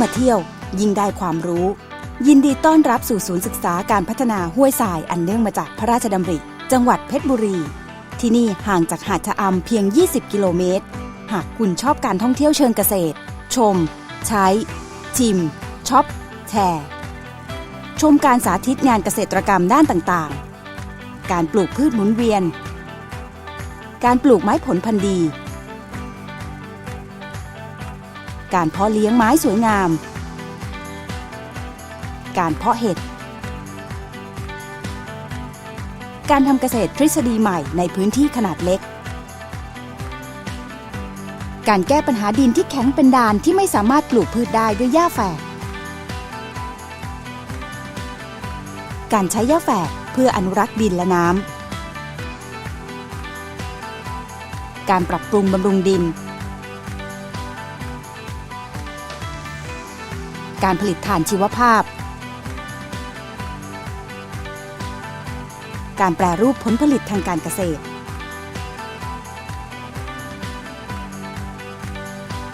มาเที่ยว ยิ่งได้ความรู้ ยินดีต้อนรับสู่ศูนย์ศึกษาการพัฒนาห้วยทรายอันเนื่องมาจากพระราชดำริ จังหวัดเพชรบุรี ที่นี่ห่างจากหาดชะอำเพียง 20 กิโลเมตร หากคุณชอบการท่องเที่ยวเชิงเกษตร ชม ใช้ ชิมช็อปแชร์ชมการสาธิตงานเกษตรกรรมด้านต่างๆ การปลูกพืชหมุนเวียน การปลูกไม้ผลพันธุ์ดี การเพาะเลี้ยงไม้สวยงาม การเพาะเห็ด การทำเกษตรทฤษฎีใหม่ในพื้นที่ขนาดเล็ก การแก้ปัญหาดินที่แข็งเป็นดานที่ไม่สามารถปลูกพืชได้ด้วยหญ้าแฝก การใช้หญ้าแฝกเพื่ออนุรักษ์ดินและน้ำ การปรับปรุงบำรุงดิน การผลิตถ่านชีวภาพ การแปรรูปผลผลิตทางการเกษตร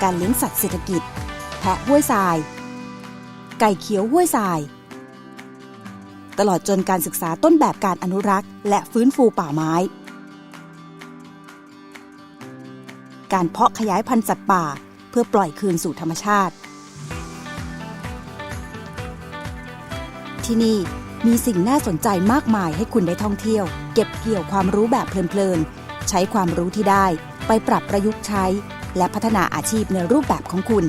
การเลี้ยงสัตว์เศรษฐกิจ แพะห้วยทราย ไก่เขียวห้วยทราย ตลอดจนการศึกษาต้นแบบการอนุรักษ์ และฟื้นฟูป่าไม้ การเพาะขยายพันธุ์สัตว์ป่า เพื่อปล่อยคืนสู่ธรรมชาติ ที่นี่ มีสิ่งน่าสนใจมากมายให้คุณได้ท่องเที่ยว เก็บเกี่ยวความรู้แบบเพลินๆ ใช้ความรู้ที่ได้ ไปปรับประยุกต์ใช้ และพัฒนาอาชีพในรูปแบบของคุณ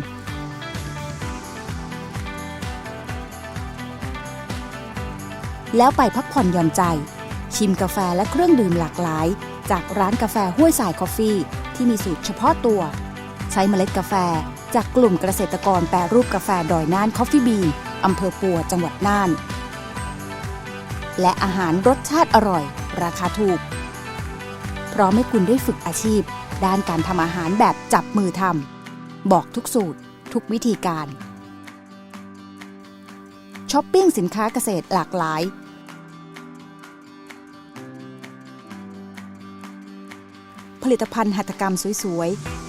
แล้วไปพักผ่อนหย่อนใจ ชิมกาแฟและเครื่องดื่มหลากหลาย จากร้านกาแฟห้วยสายคอฟฟี่ที่มีสูตรเฉพาะตัว ใช้เมล็ดกาแฟจากกลุ่มเกษตรกรแปรรูปกาแฟดอยน่านคอฟฟี่บี อำเภอปัวจังหวัดน่าน และอาหารรสชาติอร่อย ราคาถูก เพร้อมให้คุณได้ฝึกอาชีพ ด้านการทำอาหารแบบจับมือทำบอกทุกสูตร ทุกวิธีการช้อปปิ้งสินค้าเกษตรหลากหลาย ผลิตภัณฑ์หัตถกรรมสวยๆ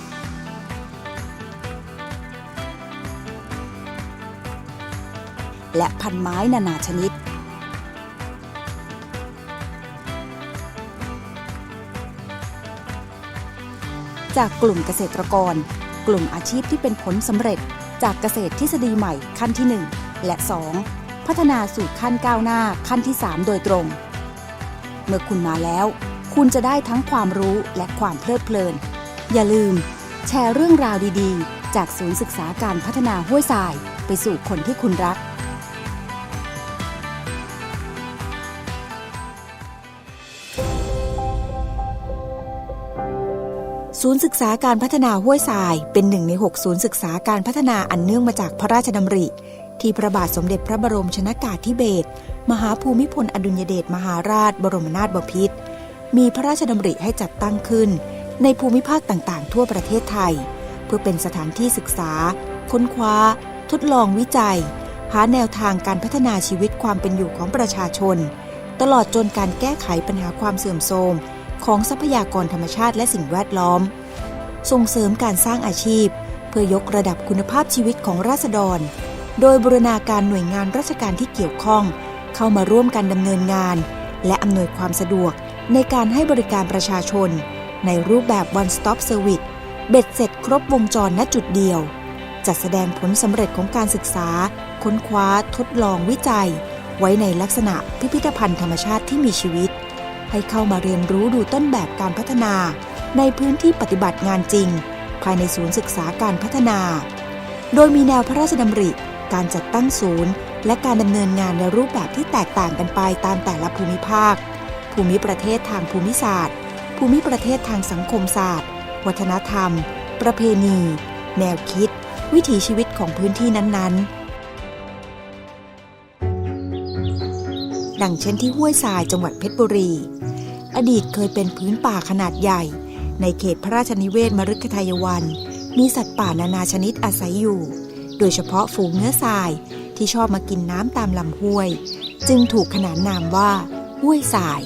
และพันไม้นานาชนิด จากกลุ่มเกษตรกร กลุ่มอาชีพที่เป็นผลสำเร็จ จากเกษตรทฤษฎีใหม่ขั้นที่ 1 และ 2 พัฒนาสู่ขั้นก้าวหน้าขั้นที่ 3 โดยตรง เมื่อคุณมาแล้ว คุณจะได้ทั้งความรู้และความเพลิดเพลิน อย่าลืม แชร์เรื่องราวดี ๆ จากศูนย์ศึกษาการพัฒนาห้วยทรายไปสู่คนที่คุณรัก ศูนย์ศึกษาการพัฒนาห้วยทราย เป็นหนึ่งใน 6 ศูนย์ศึกษาการพัฒนาอันเนื่องมาจากพระราชดำริ ที่พระบาทสมเด็จพระบรมชนากาธิเบศรมหาภูมิพลอดุลยเดชมหาราช บรมนาถบพิตรมีพระราชดำริให้จัดตั้งขึ้น ในภูมิภาคต่างๆ ทั่วประเทศไทย เพื่อเป็นสถานที่ศึกษา ค้นคว้า ทดลองวิจัย หาแนวทางการพัฒนาชีวิตความเป็นอยู่ของประชาชน ตลอดจนการแก้ไขปัญหาความเสื่อมโทรม ของทรัพยากรธรรมชาติและสิ่งแวดล้อม ส่งเสริมการสร้างอาชีพ เพื่อยกระดับคุณภาพชีวิตของราษฎร โดยบูรณาการหน่วยงานราชการที่เกี่ยวข้อง เข้ามาร่วมกันดำเนินงาน และอำนวยความสะดวกในการให้บริการประชาชน ในรูปแบบ one stop service เบ็ดเสร็จครบวงจรณจุดเดียว จัดแสดงผลสำเร็จของการศึกษา ค้นคว้า ทดลองวิจัย ไว้ในลักษณะพิพิธภัณฑ์ธรรมชาติที่มีชีวิต ให้เข้ามาเรียนรู้ดูต้นแบบการพัฒนา ในพื้นที่ปฏิบัติงานจริง ภายในศูนย์ศึกษาการพัฒนา โดยมีแนวพระราชดำริ การจัดตั้งศูนย์ และการดำเนินงานในรูปแบบที่แตกต่างกันไปตามแต่ละภูมิภาค ภูมิประเทศทางภูมิศาสตร์ ภูมิประเทศทางสังคมศาสตร์ วัฒนธรรม ประเพณี แนวคิด วิถีชีวิตของพื้นที่นั้นๆดังเช่นที่ห้วยทรายจังหวัดเพชรบุรี อดีตเคยเป็นพื้นป่าขนาดใหญ่ ในเขตพระราชนิเวศมฤคทายวัน มีสัตว์ป่านานาชนิดอาศัยอยู่ โดยเฉพาะฝูงเนื้อทรายที่ชอบมากินน้ำตามลำห้วย จึงถูกขนานนามว่า ห้วยทราย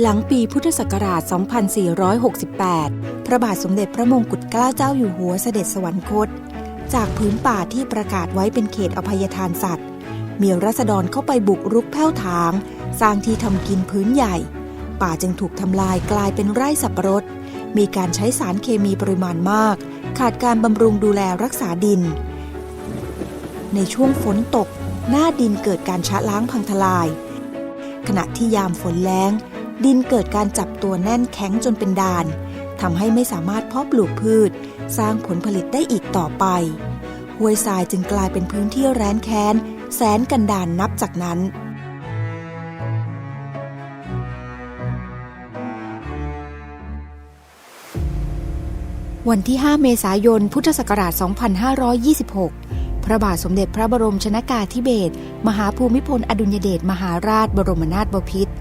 หลังปีพุทธศักราช 2468 พระบาทสมเด็จพระมงกุฎเกล้าเจ้าอยู่หัวเสด็จสวรรคต จากพื้นป่าที่ประกาศไว้เป็นเขตอภัยทานสัตว์ มีรัษฎรเข้าไปบุกรุกแผ้วถาง สร้างที่ทำกินพื้นใหญ่ ป่าจึงถูกทำลายกลายเป็นไร่สับปะรด มีการใช้สารเคมีปริมาณมาก ขาดการบำรุงดูแลรักษาดิน ในช่วงฝนตก หน้าดินเกิดการชะล้างพังทลาย ขณะที่ยามฝนแล้ง ดินเกิดการจับตัวแน่นแข็งจนเป็นดานทำให้ไม่สามารถเพาะปลูกพืช สร้างผลผลิตได้อีกต่อไปห้วยทรายจึงกลายเป็นพื้นที่แร้นแค้น แสนกันดานนับจากนั้นวันที่ 5 เมษายน พุทธศักราช 2526 พระบาทสมเด็จพระบรมชนากาธิเบศร มหาภูมิพล อดุลยเดช มหาราช บรมนาถบพิตร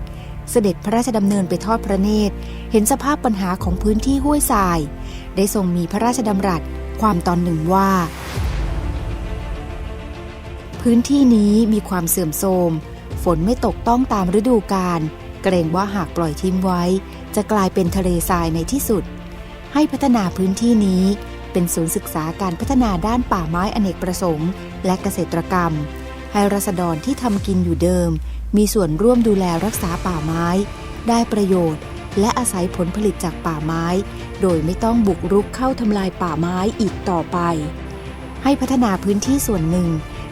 เสด็จพระราชดำเนินไปทอดพระเนตร เห็นสภาพปัญหาของพื้นที่ห้วยทราย ได้ทรงมีพระราชดำรัส ความตอนหนึ่งว่า พื้นที่นี้มีความเสื่อมโทรม ฝนไม่ตกต้องตามฤดูกาล เกรงว่าหากปล่อยทิ้งไว้ จะกลายเป็นทะเลทรายในที่สุด ให้พัฒนาพื้นที่นี้เป็นศูนย์ศึกษาการพัฒนาด้านป่าไม้อเนกประสงค์ และเกษตรกรรม ให้รัษฎรที่ทำกินอยู่เดิม มีส่วนร่วมดูแลรักษาป่าไม้ ได้ประโยชน์ และอาศัยผลผลิตจากป่าไม้ โดยไม่ต้องบุกรุกเข้าทำลายป่าไม้อีกต่อไป ให้พัฒนาพื้นที่ส่วนหนึ่ง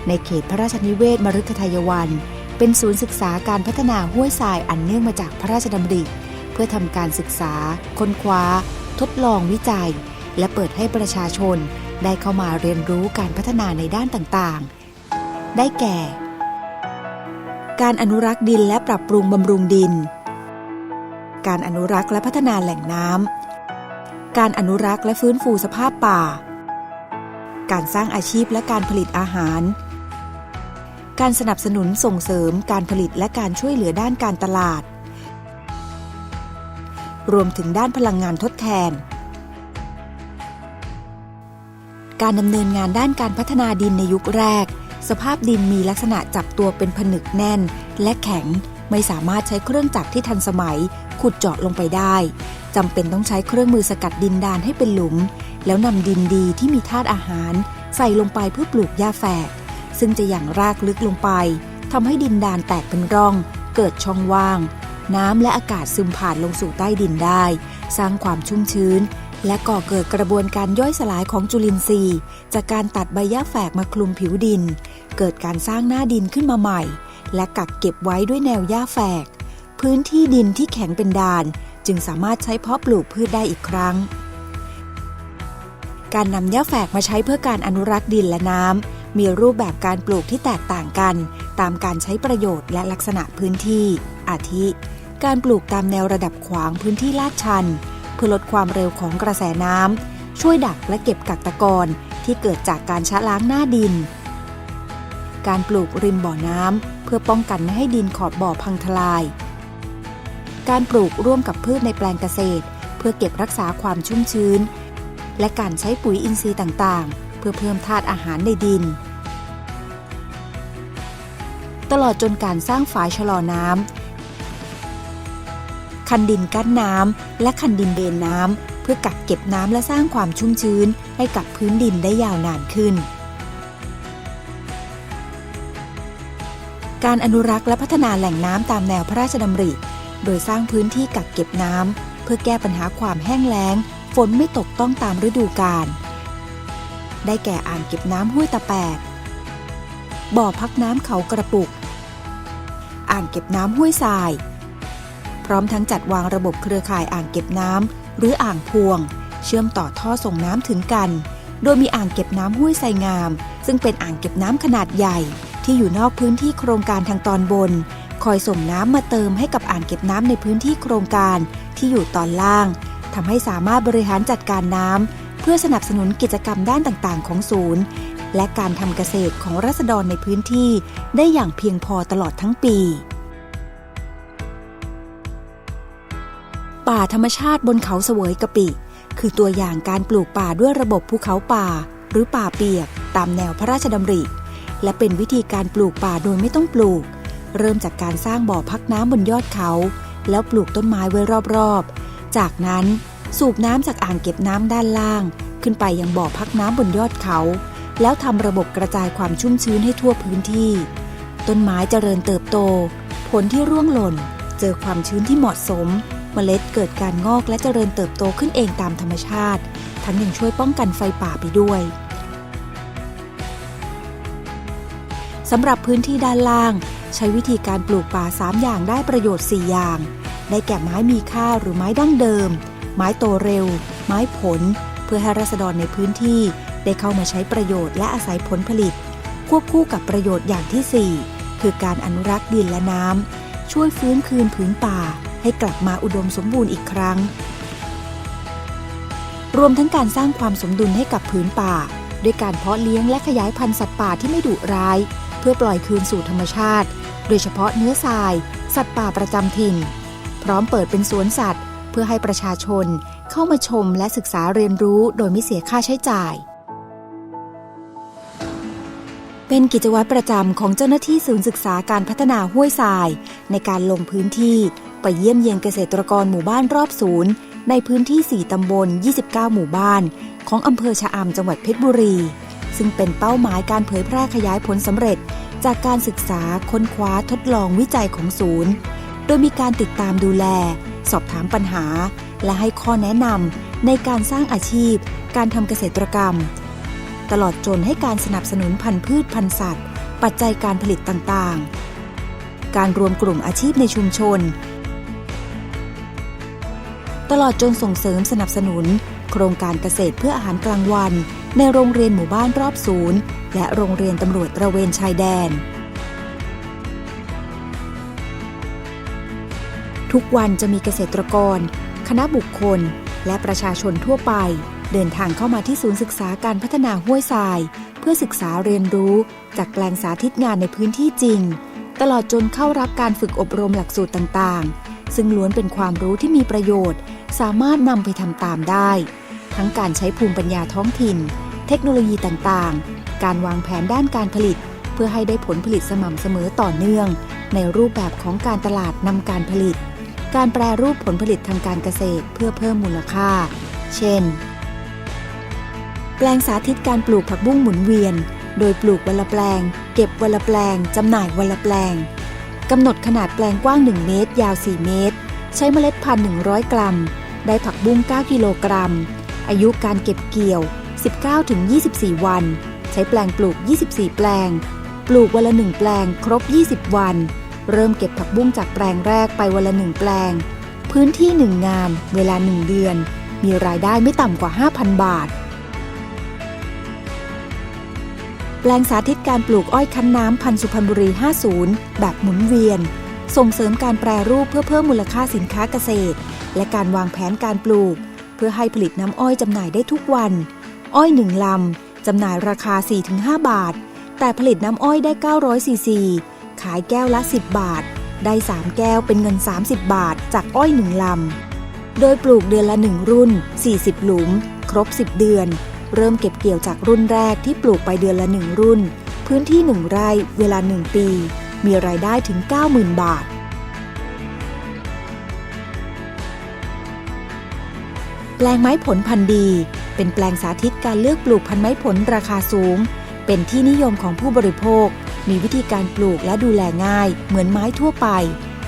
ในเขตพระราชนิเวศมฤคทายวัน เป็นศูนย์ศึกษาการพัฒนาห้วยทรายอันเนื่องมาจากพระราชดำริ เพื่อทำการศึกษา ค้นคว้า ทดลองวิจัย และเปิดให้ประชาชน ได้เข้ามาเรียนรู้การพัฒนาในด้านต่างๆ ได้แก่ การอนุรักษ์ดินและปรับปรุงบำรุงดิน การอนุรักษ์และพัฒนาแหล่งน้ำ การอนุรักษ์และฟื้นฟูสภาพป่าการสร้างอาชีพและการผลิตอาหาร การสนับสนุนส่งเสริมการผลิตและการช่วยเหลือด้านการตลาด รวมถึงด้านพลังงานทดแทน การดำเนินงานด้านการพัฒนาดินในยุคแรก สภาพดินมีลักษณะจับตัวเป็นผนึกแน่น และแข็งไม่สามารถใช้เครื่องจักรที่ทันสมัย ขุดเจาะลงไปได้จำเป็นต้องใช้เครื่องมือสกัดดินดานให้เป็นหลุม แล้วนำดินดีที่มีธาตุอาหาร ใส่ลงไปเพื่อปลูกหญ้าแฝก ซึ่งจะอย่างรากลึกลงไปทำให้ดินดานแตกเป็นร่อง เกิดช่องว่าง น้ำและอากาศซึมผ่านลงสู่ใต้ดินได้ สร้างความชุ่มชื้น และก่อเกิดกระบวนการย่อยสลายของจุลินทรีย์ จากการตัดใบหญ้าแฝกมาคลุมผิวดิน เกิดการสร้างหน้าดินขึ้นมาใหม่ และกักเก็บไว้ด้วยแนวหญ้าแฝก พื้นที่ดินที่แข็งเป็นดาน จึงสามารถใช้เพาะปลูกพืชได้อีกครั้ง การนำหญ้าแฝกมาใช้เพื่อการอนุรักษ์ดินและน้ำ มีรูปแบบการปลูกที่แตกต่างกัน ตามการใช้ประโยชน์และลักษณะพื้นที่ อาทิ การปลูกตามแนวระดับขวางพื้นที่ลาดชัน เพื่อลดความเร็วของกระแสน้ำช่วยดักและเก็บกักตะกอนที่เกิดจากการชะล้างหน้าดิน การปลูกริมบ่อน้ำเพื่อป้องกันไม่ให้ดินขอบบ่อพังทลาย การปลูกร่วมกับพืชในแปลงเกษตร เพื่อเก็บรักษาความชุ่มชื้น และการใช้ปุ๋ยอินทรีย์ต่างๆ เพื่อเพิ่มธาตุอาหารในดิน ตลอดจนการสร้างฝายชะลอน้ำคันดินกั้นน้ำและคันดินเบนน้ำเพื่อกักเก็บน้ำและสร้างความชุ่มชื้นให้กับพื้นดินได้ยาวนานขึ้น การอนุรักษ์และพัฒนาแหล่งน้ำตามแนวพระราชดำริ โดยสร้างพื้นที่กักเก็บน้ำเพื่อแก้ปัญหาความแห้งแล้ง ฝนไม่ตกต้องตามฤดูกาลได้แก่อ่างเก็บน้ำห้วยตะแปดบ่อพักน้ำเขากระปุก อ่างเก็บน้ำห้วยทราย พร้อมทั้งจัดวางระบบเครือข่ายอ่างเก็บน้ำหรืออ่างพวง เชื่อมต่อท่อส่งน้ำถึงกัน โดยมีอ่างเก็บน้ำห้วยไซงาม ซึ่งเป็นอ่างเก็บน้ำขนาดใหญ่ ที่อยู่นอกพื้นที่โครงการทางตอนบน คอยส่งน้ำมาเติมให้กับอ่างเก็บน้ำในพื้นที่โครงการที่อยู่ตอนล่างทำให้สามารถบริหารจัดการน้ำเพื่อสนับสนุนกิจกรรมด้านต่างๆ ของศูนย์ และการทำเกษตรของรัษฎรในพื้นที่ได้อย่างเพียงพอตลอดทั้งปี ป่าธรรมชาติบนเขาเสวยกะปิ คือตัวอย่างการปลูกป่าด้วยระบบภูเขาป่า หรือป่าเปียก ตามแนวพระราชดำริ และเป็นวิธีการปลูกป่าโดยไม่ต้องปลูก เริ่มจากการสร้างบ่อพักน้ำบนยอดเขา แล้วปลูกต้นไม้ไว้รอบๆ จากนั้นสูบน้ำจากอ่างเก็บน้ำด้านล่าง ขึ้นไปยังบ่อพักน้ำบนยอดเขา แล้วทำระบบกระจายความชุ่มชื้นให้ทั่วพื้นที่ ต้นไม้เจริญเติบโต ผลที่ร่วงหล่น เจอความชื้นที่เหมาะสม เมล็ดเกิดการงอกและเจริญเติบโตขึ้นเองตามธรรมชาติ ทั้งยังช่วยป้องกันไฟป่าไปด้วยสำหรับพื้นที่ด้านล่าง ใช้วิธีการปลูกป่า 3 อย่างได้ประโยชน์ 4 อย่าง ได้แก่ไม้มีค่าหรือไม้ดั้งเดิม ไม้โตเร็ว ไม้ผล เพื่อให้รัษฎรในพื้นที่ ได้เข้ามาใช้ประโยชน์และอาศัยผลผลิต ควบคู่กับประโยชน์อย่างที่ 4 คือการอนุรักษ์ดินและน้ำช่วยฟื้นคืนผืนป่า ให้กลับมาอุดมสมบูรณ์อีกครั้ง รวมทั้งการสร้างความสมดุลให้กับผืนป่า ด้วยการเพาะเลี้ยงและขยายพันธุ์สัตว์ป่าที่ไม่ดุร้าย เพื่อปล่อยคืนสู่ธรรมชาติ โดยเฉพาะเนื้อทราย สัตว์ป่าประจำถิ่น พร้อมเปิดเป็นสวนสัตว์ เพื่อให้ประชาชนเข้ามาชมและศึกษาเรียนรู้โดยไม่เสียค่าใช้จ่าย เป็นกิจวัตรประจำของเจ้าหน้าที่ศูนย์ศึกษาการพัฒนาห้วยทราย ในการลงพื้นที่ไปเยี่ยมเยียนเกษตรกรหมู่บ้านรอบศูนย์ ในพื้นที่ 4 ตำบล 29 หมู่บ้าน ของอำเภอชะอำจังหวัดเพชรบุรี ซึ่งเป็นเป้าหมายการเผยแพร่ขยายผลสำเร็จ จากการศึกษาค้นคว้าทดลองวิจัยของศูนย์ โดยมีการติดตามดูแล สอบถามปัญหา และให้ข้อแนะนำในการสร้างอาชีพ การทำเกษตรกรรม ตลอดจนให้การสนับสนุนพันธุ์พืชพันธุ์สัตว์ ปัจจัยการผลิตต่างๆ การรวมกลุ่มอาชีพในชุมชน ตลอดจนส่งเสริมสนับสนุน โครงการเกษตรเพื่ออาหารกลางวัน ในโรงเรียนหมู่บ้านรอบศูนย์ และโรงเรียนตำรวจตระเวนชายแดน ทุกวันจะมีเกษตรกร คณะบุคคล และประชาชนทั่วไป เดินทางเข้ามาที่ศูนย์ศึกษาการพัฒนาห้วยทราย เพื่อศึกษาเรียนรู้จากแปลงสาธิตงานในพื้นที่จริง ตลอดจนเข้ารับการฝึกอบรมหลักสูตรต่างๆ ซึ่งล้วนเป็นความรู้ที่มีประโยชน์ สามารถนำไปทำตามได้ ทั้งการใช้ภูมิปัญญาท้องถิ่น เทคโนโลยีต่างๆ การวางแผนด้านการผลิต เพื่อให้ได้ผลผลิตสม่ำเสมอต่อเนื่อง ในรูปแบบของการตลาดนำการผลิต การแปรรูปผลผลิตทางการเกษตร เพื่อเพิ่มมูลค่า เช่น แปลงสาธิตการปลูกผักบุ้งหมุนเวียน โดยปลูกวันละแปลง เก็บวันละแปลง จำหน่ายวันละแปลง กำหนดขนาดแปลงกว้าง 1 เมตร ยาว 4 เมตร ใช้เมล็ดพันธุ์100 กรัม ได้ผักบุ้ง 9 กิโลกรัม อายุการเก็บเกี่ยว 19-24 วัน ใช้แปลงปลูก 24 แปลง ปลูกวันละ 1 แปลง ครบ 20 วัน เริ่มเก็บผักบุ้งจากแปลงแรกไปวันละ 1 แปลง พื้นที่ 1 งาน เวลา 1 เดือน มีรายได้ไม่ต่ำกว่า 5,000 บาท แปลงสาธิตการปลูกอ้อยคั้นน้ำพันสุพรรณบุรี 50 แบบหมุนเวียน ส่งเสริมการแปรรูปเพื่อเพิ่มมูลค่าสินค้าเกษตร และการวางแผนการปลูก เพื่อให้ผลิตน้ำอ้อยจำหน่ายได้ทุกวัน อ้อยหนึ่งลำจำหน่ายราคา 4-5 บาท แต่ผลิตน้ำอ้อยได้ 900ซีซี ขายแก้วละ 10 บาท ได้ 3 แก้วเป็นเงิน 30 บาท จากอ้อยหนึ่งลำโดยปลูกเดือนละ 1 รุ่น 40 หลุม ครบ 10 เดือน เริ่มเก็บเกี่ยวจากรุ่นแรกที่ปลูกไปเดือนละ1รุ่น พื้นที่1ไร่เวลา1ปี มีรายได้ถึง 90,000 บาท แปลงไม้ผลพันธุ์ดี เป็นแปลงสาธิตการเลือกปลูกพันธุ์ไม้ผลราคาสูง เป็นที่นิยมของผู้บริโภค มีวิธีการปลูกและดูแลง่าย เหมือนไม้ทั่วไป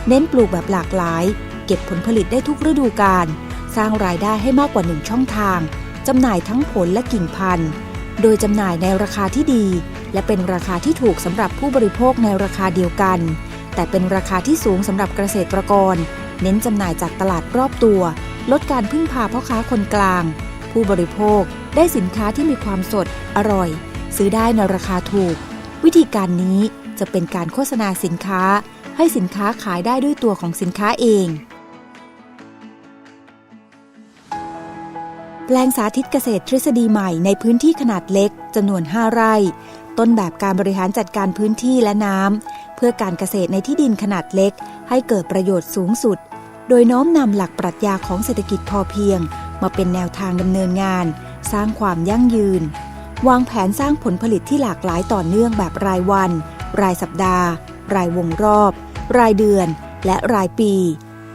เน้นปลูกแบบหลากหลาย เก็บผลผลิตได้ทุกฤดูกาลสร้างรายได้ให้มากกว่าหนึ่งช่องทาง จำหน่ายทั้งผลและกิ่งพันธุ์ โดยจำหน่ายในราคาที่ดี และเป็นราคาที่ถูกสำหรับผู้บริโภคในราคาเดียวกัน แต่เป็นราคาที่สูงสำหรับเกษตรกร เน้นจำหน่ายจากตลาดรอบตัว ลดการพึ่งพาพ่อค้าคนกลาง ผู้บริโภคได้สินค้าที่มีความสด อร่อย ซื้อได้ในราคาถูก วิธีการนี้จะเป็นการโฆษณาสินค้า ให้สินค้าขายได้ด้วยตัวของสินค้าเอง แปลงสาธิตเกษตรทฤษฎีใหม่ในพื้นที่ขนาดเล็กจำนวน 5 ไร่ ต้นแบบการบริหารจัดการพื้นที่และน้ำเพื่อการเกษตรในที่ดินขนาดเล็ก ให้เกิดประโยชน์สูงสุด โดยน้อมนำหลักปรัชญาของเศรษฐกิจพอเพียง มาเป็นแนวทางดำเนินงาน สร้างความยั่งยืน วางแผนสร้างผลผลิตที่หลากหลายต่อเนื่องแบบรายวัน รายสัปดาห์ รายวงรอบ รายเดือน และรายปี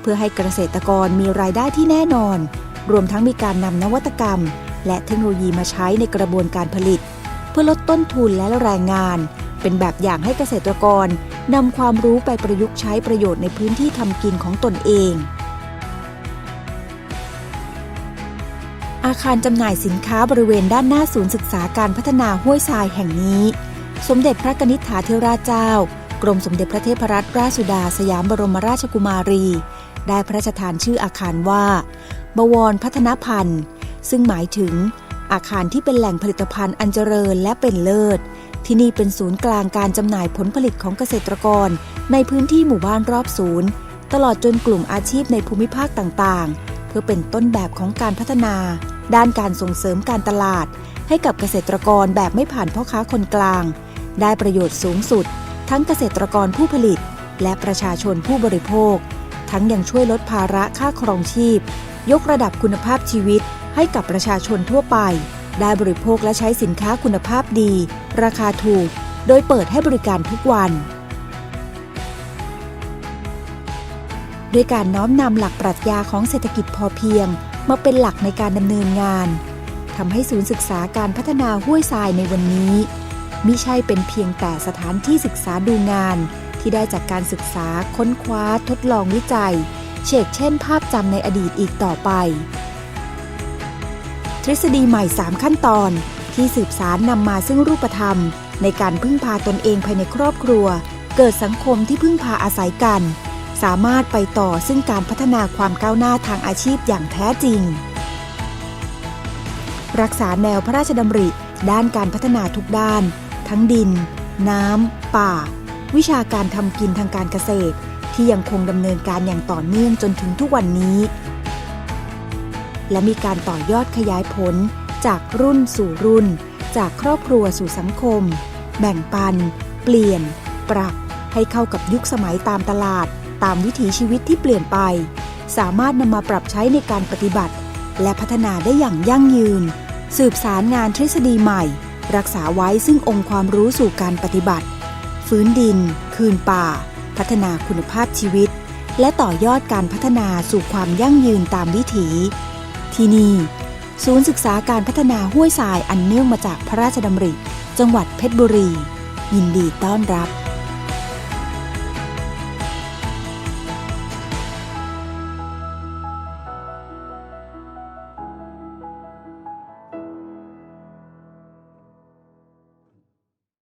เพื่อให้เกษตรกรมีรายได้ที่แน่นอน รวมทั้งมีการนำนวัตกรรม และเทคโนโลยีมาใช้ในกระบวนการผลิต เพื่อลดต้นทุนและแรงงาน เป็นแบบอย่างให้เกษตรกรนำความรู้ไปประยุกต์ใช้ประโยชน์ในพื้นที่ทำกินของตนเอง อาคารจำหน่ายสินค้าบริเวณด้านหน้าศูนย์ศึกษาการพัฒนาห้วยทรายแห่งนี้ สมเด็จพระกนิษฐาธิราชเจ้า กรมสมเด็จพระเทพรัตนราชสุดาสยามบรมราชกุมารี ได้พระราชทานชื่ออาคารว่า บวรพัฒนพันธ์ ซึ่งหมายถึง อาคารที่เป็นแหล่งผลิตภัณฑ์อันเจริญและเป็นเลิศ ที่นี่เป็นศูนย์กลางการจำหน่ายผลผลิตของเกษตรกร ในพื้นที่หมู่บ้านรอบศูนย์ ตลอดจนกลุ่มอาชีพในภูมิภาคต่างๆ เพื่อเป็นต้นแบบของการพัฒนา ด้านการส่งเสริมการตลาด ให้กับเกษตรกรแบบไม่ผ่านพ่อค้าคนกลาง ได้ประโยชน์สูงสุด ทั้งเกษตรกรผู้ผลิต และประชาชนผู้บริโภค ทั้งยังช่วยลดภาระค่าครองชีพ ยกระดับคุณภาพชีวิตให้กับประชาชนทั่วไป ได้บริโภคและใช้สินค้าคุณภาพดี ราคาถูก โดยเปิดให้บริการทุกวันด้วยการน้อมนำหลักปรัชญาของเศรษฐกิจพอเพียง มาเป็นหลักในการดำเนินงานทำให้ศูนย์ศึกษาการพัฒนาห้วยทรายในวันนี้มิใช่เป็นเพียงแต่สถานที่ศึกษาดูงาน ที่ได้จากการศึกษาค้นคว้าทดลองวิจัย เชกเช่นภาพจำในอดีตอีกต่อไป ทฤษฎีใหม่ 3 ขั้นตอนที่สืบสารนำมาซึ่งรูปธรรม ในการพึ่งพาตนเองภายในครอบครัว เกิดสังคมที่พึ่งพาอาศัยกัน สามารถไปต่อซึ่งการพัฒนาความก้าวหน้าทางอาชีพอย่างแท้จริง รักษาแนวพระราชดำริ ด้านการพัฒนาทุกด้าน ทั้งดิน น้ำ ป่า วิชาการทำกินทางการเกษตร ที่ยังคงดำเนินการอย่างต่อเนื่องจนถึงทุกวันนี้ และมีการต่อยอดขยายผล จากรุ่นสู่รุ่น จากครอบครัวสู่สังคม แบ่งปัน เปลี่ยน ปรับให้เข้ากับยุคสมัยตามตลาด ตามวิถีชีวิตที่เปลี่ยนไป สามารถนำมาปรับใช้ในการปฏิบัติ และพัฒนาได้อย่างยั่งยืน สืบสารงานทฤษฎีใหม่ รักษาไว้ซึ่งองค์ความรู้สู่การปฏิบัติ ฟื้นดิน คืนป่า พัฒนาคุณภาพชีวิต และต่อยอดการพัฒนาสู่ความยั่งยืนตามวิถี ที่นี่ ศูนย์ศึกษาการพัฒนาห้วยทรายอันเนื่องมาจากพระราชดำริ จังหวัดเพชรบุรี ยินดีต้อนรับ